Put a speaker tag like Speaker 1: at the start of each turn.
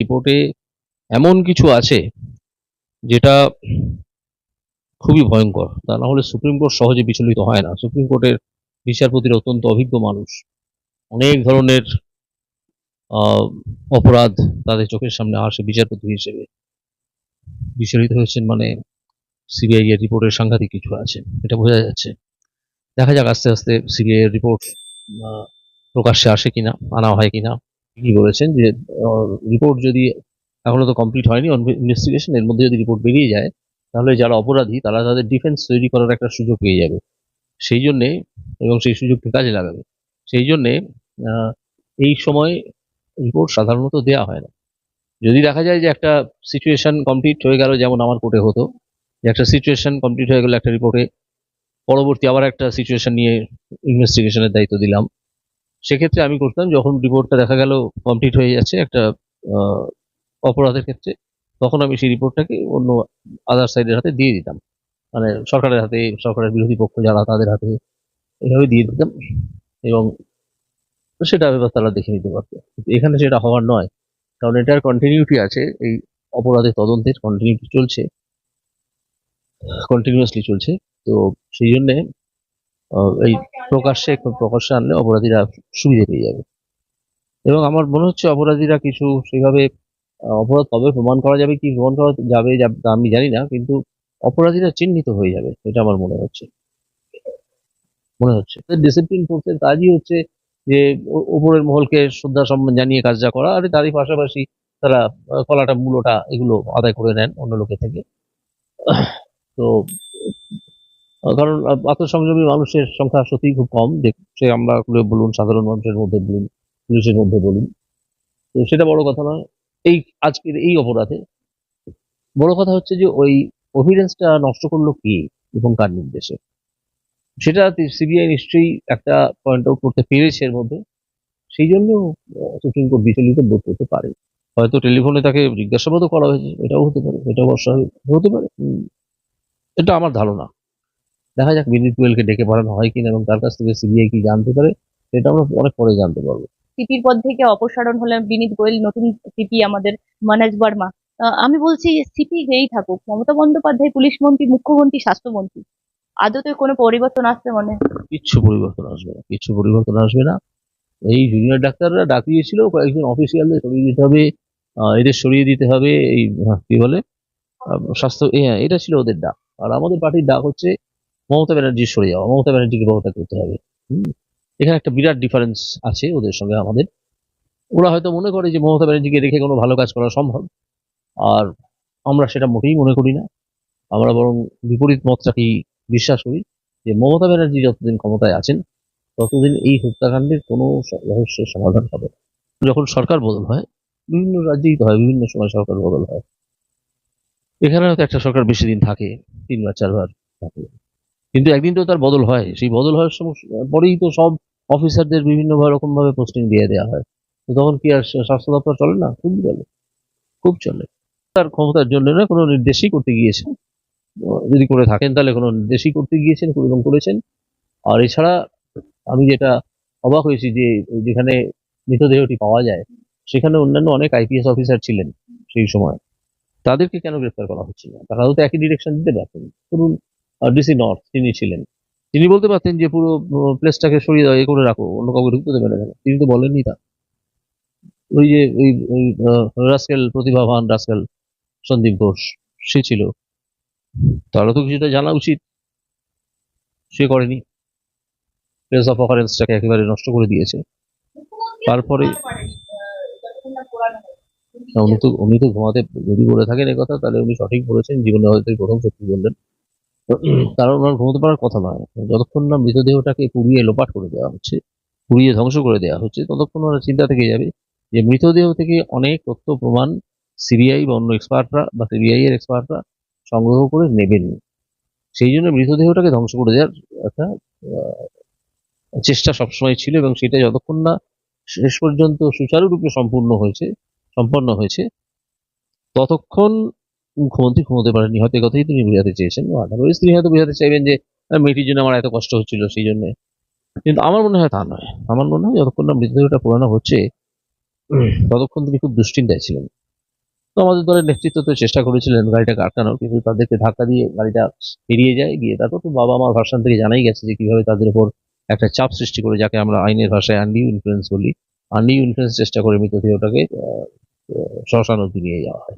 Speaker 1: রিপোর্টে এমন কিছু আছে যেটা খুবই ভয়ঙ্কর। তা না হলে সুপ্রিম কোর্ট সহজে বিচলিত হয় না। সুপ্রিম কোর্টের বিচারপতির অত্যন্ত অভিজ্ঞ মানুষ। অনেক ধরনের অপরাধ তাদের চোখের সামনে আসে বিচারপতি হিসেবে বিচলিত হয়েছেন মানে সিবিআই এর রিপোর্টের সাংঘাতিক কিছু আছে। এটা বোঝা যাচ্ছে। দেখা যাক আস্তে আস্তে সিবিআই এর রিপোর্ট প্রকাশ্যে আসে কিনা, আনা হয় কিনা। কি বলেছেন যে রিপোর্ট যদি এখনও তো কমপ্লিট হয়নি ইনভেস্টিগেশন এর মধ্যে যদি রিপোর্ট বেরিয়ে যায়, তাহলে যারা অপরাধী, তারা তাদের ডিফেন্স তৈরি করার একটা সুযোগ পেয়ে যাবে। সেই জন্যে, এবং সেই সুযোগকে কাজে লাগাবে। সেই জন্যে এই সময় রিপোর্ট সাধারণত দেওয়া হয় না। যদি দেখা যায় যে একটা সিচুয়েশন কমপ্লিট হয়ে গেল, যেমন আমার কোর্টে হতো, যে একটা সিচুয়েশন কমপ্লিট হয়ে গেল, একটা রিপোর্টে পরবর্তী আবার একটা সিচুয়েশন নিয়ে ইনভেস্টিগেশনের দায়িত্ব দিলাম। সেক্ষেত্রে আমি করতাম, যখন রিপোর্টটা দেখা গেল কমপ্লিট হয়ে যাচ্ছে একটা অপরাধের ক্ষেত্রে, তখন আমি সেই রিপোর্টটাকে অন্য আদার সাইডের হাতে দিয়ে দিতাম। মানে সরকারের হাতে, সরকারের বিরোধী পক্ষ যারা তাদের হাতে এভাবে দিয়ে দিতাম এবং সেটা এবার তারা দেখে নিতে পারতো। এখানে সেটা হওয়ার নয়, কারণ এটার কন্টিনিউটি আছে, এই অপরাধের তদন্তের কন্টিনিউটি চলছে কন্টিনিউয়াসলি চলছে। তো সেই জন্যে এই প্রকাশ্যে প্রকাশ্যে আনলে অপরাধীরা সুবিধে পেয়ে যাবে। এবং আমার মনে হচ্ছে অপরাধীরা কিছু সেভাবে অপরাধ কবে প্রমাণ করা যাবে, কি প্রমাণ করা যাবে আমি জানি না, কিন্তু অপরাধীরা চিহ্নিত হয়ে যাবে, এটা আমার মনে হচ্ছে। মনে হচ্ছে। ডিসিপ্লিন ফোর্সের কাজই হচ্ছে যে ওপরের মহলকে শ্রদ্ধা সম্মান জানিয়ে কাজটা করা, আর তারই পাশাপাশি তারা কলাটা, মূলটা এগুলো আদায় করে নেন অন্য লোকের থেকে। তো কারণ আত্মসংযমী মানুষের সংখ্যা সত্যিই খুব কম। যে সে আমরা বলুন, সাধারণ মানুষের মধ্যে বলুন পুলিশের মধ্যে বলুন। তো সেটা বড় কথা নয়। এই আজকের এই অপরাধে বড় কথা হচ্ছে যে ওই অভিডেন্সটা নষ্ট করল কে এবং কার নির্দেশে? সেটা সিবিআই নিশ্চয়ই একটা পয়েন্ট আউট করতে পেরেছে এর মধ্যে। সেই জন্য সুপ্রিম কোর্ট বিচলিত বোধ করতে পারে। হয়তো টেলিফোনে তাকে জিজ্ঞাসাবাদও করা হয়েছে, এটাও হতে পারে, এটাও অস্বাভাবিক হতে পারে। এটা আমার ধারণা। দেখা যাক বিনীত গোয়েলকে ডেকে পাঠানো হয় কিনা এবং তার কাছ থেকে সিবিআই কি জানতে পারে সেটা আমরা অনেক পরে জানতে পারব।
Speaker 2: সিপির পদ থেকে অপসারণ হলেন বিনীত গোয়েল নতুন সিপি আমাদের মনোজ বর্মা। আমি বলছি সিপি যেই থাকুক। মমতা বন্দ্যোপাধ্যায় পুলিশ মন্ত্রী মুখ্যমন্ত্রী স্বাস্থ্যমন্ত্রী আদতে কোনো পরিবর্তন আসছে মনে?
Speaker 1: কিচ্ছু পরিবর্তন আসবে না। কিচ্ছু পরিবর্তন আসবে না। এই জুনিয়র ডাক্তাররা ডাকিয়েছিল কয়েকজন অফিসিয়ালদের সরিয়ে দিতে হবে এদের সরিয়ে দিতে হবে এই কি বলে? স্বাস্থ্য হ্যাঁ, এটা ছিল ওদের ডাক। আর আমাদের পার্টির ডাক হচ্ছে মমতা ব্যানার্জি সরে যাওয়া, মমতা ব্যানার্জিকে ব্যবস্থা করতে হবে। এখানে একটা বিরাট ডিফারেন্স আছে ওদের সঙ্গে, আমাদের। ওরা হয়তো মনে করে যে মমতা ব্যানার্জিকে রেখে কোনো ভালো কাজ করা সম্ভব, আর আমরা সেটা মোটেই মনে করি না। আমরা বরং বিপরীত মতটাকেই বিশ্বাস করি যে মমতা ব্যানার্জি যতদিন ক্ষমতায় আছেন, ততদিন এই হত্যাকাণ্ডের কোনো রহস্যের সমাধান হবে যখন সরকার বদল হয়, বিভিন্ন রাজ্যেই তো হয়, বিভিন্ন সময় সরকার বদল হয়। এখানে হয়তো একটা সরকার বেশি দিন থাকে তিনবার চারবার থাকে। কিন্তু একদিন তো তার বদল হয়। সেই বদল হওয়ার সময়, পরেই তো সব অফিসারদের বিভিন্ন রকম ভাবে পোস্টিং দিয়ে দেওয়া হয়। তো তখন কি আর স্বাস্থ্য দপ্তর চলে না? খুব চলে। খুব চলে। তার ক্ষমতার জন্য না কোনো নির্দেশই করতে গিয়েছেন। যদি করে থাকেন তাহলে কোনো নির্দেশই করতে গিয়েছেন এবং করেছেন। আর এছাড়া আমি যেটা অবাক হয়েছি যে, যেখানে মৃতদেহটি পাওয়া যায়, সেখানে অন্যান্য অনেক আইপিএস অফিসার ছিলেন সেই সময়। তাদেরকে কেন গ্রেফতার করা হচ্ছে না? তারাও তো একই ডিরেকশন দিতে পারতেন। ধরুন ডিসি নর্থ তিনি ছিলেন। তিনি বলতে পারতেন যে পুরো প্লেসটাকে সরিয়ে দাও, এ করে রাখো, অন্য কাউকে ঢুকতে দেবে না তিনি তো বলেননি তা। ওই যে, ওই ওই রাস্কেল প্রতিভাবান রাস্কেল সন্দীপ ঘোষ, সে ছিল। তারও তো কিছুটা জানা উচিত। সে করেনি। প্লেস অফ অকারেন্সটাকে একেবারে নষ্ট করে দিয়েছে। তারপরে উনি তো উনি তো ঘুমাতে যদি বলে থাকেন কথা, তাহলে উনি সঠিক বলেছেন। জীবনে হয়তো প্রথম সত্যি বললেন। কারণ ওনার ঘুমোতে পারার কথা নয়। যতক্ষণ না মৃতদেহটাকে পুড়িয়ে লোপাট করে দেওয়া হচ্ছে, পুড়িয়ে ধ্বংস করে দেওয়া হচ্ছে, ততক্ষণ ওরা চিন্তা থেকে যাবে যে মৃতদেহ থেকে অনেক তথ্য, প্রমাণ সিবিআই বা অন্য এক্সপার্টরা বা সিবিআই এর এক্সপার্টরা সংগ্রহ করে নেবেন। সেই জন্য মৃতদেহটাকে ধ্বংস করে দেওয়ার একটা চেষ্টা সবসময় ছিল এবং সেটা যতক্ষণ না শেষ পর্যন্ত সুচারুরূপে সম্পূর্ণ হয়েছে, সম্পন্ন হয়েছে, ততক্ষণ মুখ্যমন্ত্রী ঘুমোতে পারেননি হয়তো কথাই তিনি বোঝাতে চেয়েছেন। আদারওয়াইজ তিনি হয়তো বোঝাতে চাইবেন যে মেয়েটির জন্য আমার এত কষ্ট হচ্ছিল সেই জন্য। কিন্তু আমার মনে হয় তা নয়। আমার মনে হয় যতক্ষণ না মৃতদেহটা পুরানো হচ্ছে, ততক্ষণ তিনি খুব দুশ্চিন্তায় ছিলেন। তো আমাদের দলের নেতৃত্ব তো চেষ্টা করেছিলেন গাড়িটাকে আটকানোর, কিন্তু তাদেরকে ধাক্কা দিয়ে গাড়িটা এড়িয়ে যায়। গিয়ে তারপর তো বাবা আমার ভার্সন থেকে জানাই গেছে যে, কীভাবে তাদের উপর একটা চাপ সৃষ্টি করে, যাকে আমরা আইনের ভাষায় আন্ডিউ ইনফ্লুয়েন্স বলি। আন্ডিউ ইনফ্লুয়েন্স চেষ্টা করে মৃতদেহটাকে শ্মশান অব্দি নিয়ে যাওয়া হয়।